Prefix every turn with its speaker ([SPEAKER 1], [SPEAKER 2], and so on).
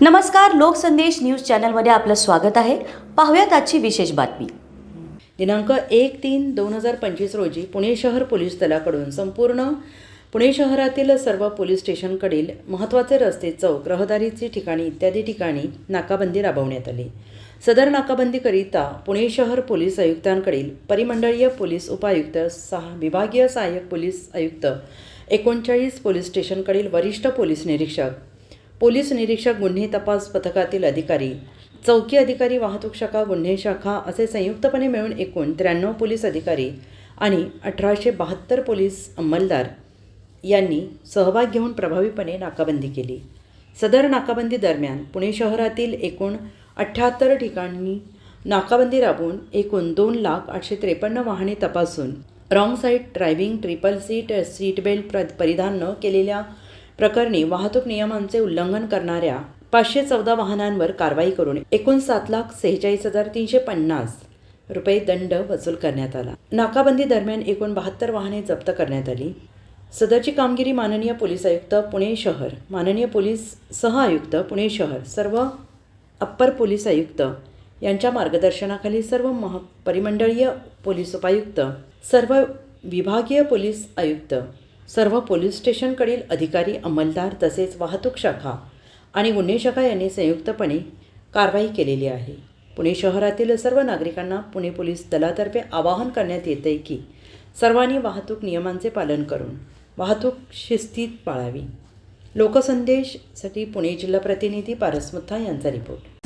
[SPEAKER 1] नमस्कार लोकसंदेश न्यूज चॅनलमध्ये आपलं स्वागत आहे. पाहूयात आजची विशेष बातमी.
[SPEAKER 2] दिनांक एक तीन दोन हजार पंचवीस रोजी पुणे शहर पोलीस दलाकडून संपूर्ण पुणे शहरातील सर्व पोलीस स्टेशनकडील महत्त्वाचे रस्ते चौक रहदारीची ठिकाणी इत्यादी ठिकाणी नाकाबंदी राबवण्यात आली. सदर नाकाबंदीकरिता पुणे शहर पोलीस आयुक्तांकडील परिमंडळीय पोलीस उपायुक्त सहा विभागीय सहाय्यक पोलीस आयुक्त एकोणचाळीस पोलीस स्टेशनकडील वरिष्ठ पोलीस निरीक्षक पोलीस निरीक्षक गुन्हे तपास पथकातील अधिकारी चौकी अधिकारी वाहतूक शाखा गुन्हे शाखा असे संयुक्तपणे मिळून एकूण त्र्याण्णव पोलीस अधिकारी आणि अठराशे बहात्तर पोलीस अंमलदार यांनी सहभाग घेऊन प्रभावीपणे नाकाबंदी केली. सदर नाकाबंदी दरम्यान पुणे शहरातील एकूण अठ्ठ्याहत्तर ठिकाणी नाकाबंदी राबवून एकूण दोन लाख आठशे त्रेपन्न वाहने तपासून wrong side driving triple seat seat belt प्र परिधान न केलेल्या प्रकरणी वाहतूक नियमांचे उल्लंघन करणाऱ्या पाचशे चौदा वाहनांवर कारवाई करून एकूण सात लाख सेहेचाळीस हजार तीनशे पन्नास रुपये दंड वसूल करण्यात आला. नाकाबंदी दरम्यान एकूण बहात्तर वाहने जप्त करण्यात आली. सदरची कामगिरी माननीय पोलीस आयुक्त पुणे शहर माननीय पोलीस सह आयुक्त पुणे शहर सर्व अप्पर पोलीस आयुक्त यांच्या मार्गदर्शनाखाली सर्व मह परिमंडळीय पोलीस उपायुक्त सर्व विभागीय पोलीस आयुक्त सर्व पोलीस स्टेशनकडील अधिकारी अंमलदार तसेच वाहतूक शाखा आणि गुन्हे शाखा यांनी संयुक्तपणे कारवाई केलेली आहे. पुणे शहरातील सर्व नागरिकांना पुणे पोलीस दलातर्फे आवाहन करण्यात येते की सर्वांनी वाहतूक नियमांचे पालन करून वाहतूक शिस्तीत पाळावी. लोकसंदेशसाठी पुणे जिल्हा प्रतिनिधी पारस मुथा यांचा रिपोर्ट.